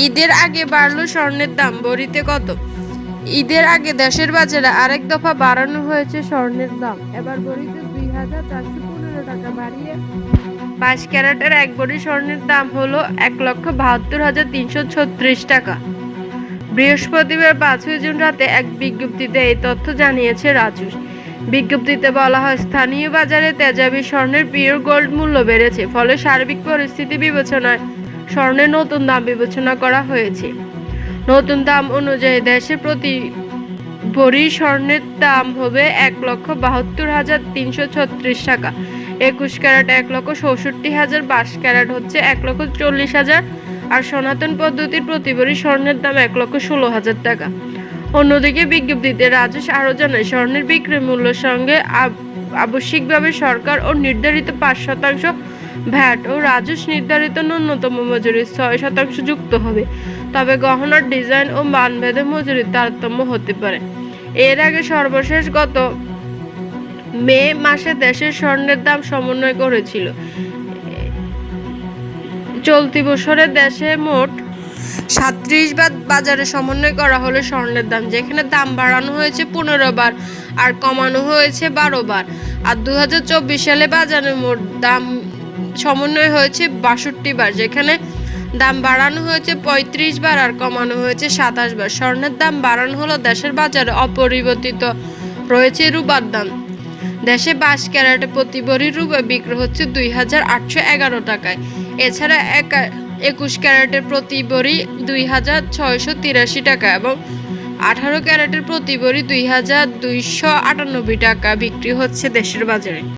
ঈদের আগে বাড়লো স্বর্ণের দাম, বড়িতে কত? ঈদের আগে দেশের বাজারে আরেক দফা বাড়ানো হয়েছে স্বর্ণের দাম। এবার বড়িতে দুই হাজার চারশো পনেরো টাকা বাড়িয়ে বাইশ ক্যারেটের এক বড়ি স্বর্ণের দাম হলো এক লক্ষ বাহাত্তর হাজার তিনশো ছত্রিশ টাকা। বৃহস্পতিবার পাঁচই জুন রাতে এক বিজ্ঞপ্তিতে এই তথ্য জানিয়েছে রাজুস বিজ্ঞপ্তিতে বলা হয়, স্থানীয় বাজারে তেজাবি স্বর্ণের পিওর গোল্ড মূল্য বেড়েছে, ফলে সার্বিক পরিস্থিতি বিবেচনায় স্বর্ণের নতুন দাম বিবেচনা করা হয়েছে। নতুন দাম অনুযায়ী দেশে প্রতি ভরি স্বর্ণের দাম হবে এক লক্ষ বাহাত্তর হাজার তিনশো ছত্রিশ টাকা। একুশ ক্যারেট এক লক্ষ চৌষট্টি হাজার, বাইশ ক্যারেট হচ্ছে এক লক্ষ চল্লিশ হাজার আর সনাতন পদ্ধতির প্রতি ভরি স্বর্ণের দাম এক লক্ষ ষোলো হাজার টাকা। অন্যদিকে বিজ্ঞপ্তিতে রাজেশ আরও জানায়, স্বর্ণের বিক্রি মূল্যের সঙ্গে আব- আবশ্যিকভাবে সরকার ও নির্ধারিত পাঁচ শতাংশ ভ্যাট ও রাজস্ব নির্ধারিত ন্যূনতম মজুরি ছয় শতাংশ যুক্ত হবে। তবে গহনার ডিজাইন ও মানভেদে মজুরির তারতম্য হতে পারে। এর আগে সর্বশেষ গত মে মাসে দেশের স্বর্ণের দাম সমন্বয় করেছিল। চলতি বছরে দেশে মোট সাত্রিশ বার বাজারে সমন্বয় করা হলো স্বর্ণের দাম, যেখানে দাম বাড়ানো হয়েছে পনেরো বার আর কমানো হয়েছে বারো বার। আর দু হাজার চব্বিশ সালে বাজারে মোট দাম সমন্বয় হয়েছে বাষট্টি বার, যেখানে দাম বাড়ানো হয়েছে পঁয়ত্রিশ বার আর কমানো হয়েছে সাতাশ বার। স্বর্ণের দাম বাড়ানো হলো দেশের বাজারে অপরিবর্তিত। রয়েছে রূপার দাম। দেশে বাইশ ক্যারেটে প্রতি ভরি রূপে বিক্রি হচ্ছে দুই হাজার আটশো এগারো টাকায়। এছাড়া একা একুশ ক্যারেটের প্রতি ভরি দুই হাজার ছয়শো তিরাশি টাকা এবং আঠারো ক্যারেটের প্রতি ভরি দুই হাজার দুইশো আটানব্বই টাকা বিক্রি হচ্ছে দেশের বাজারে।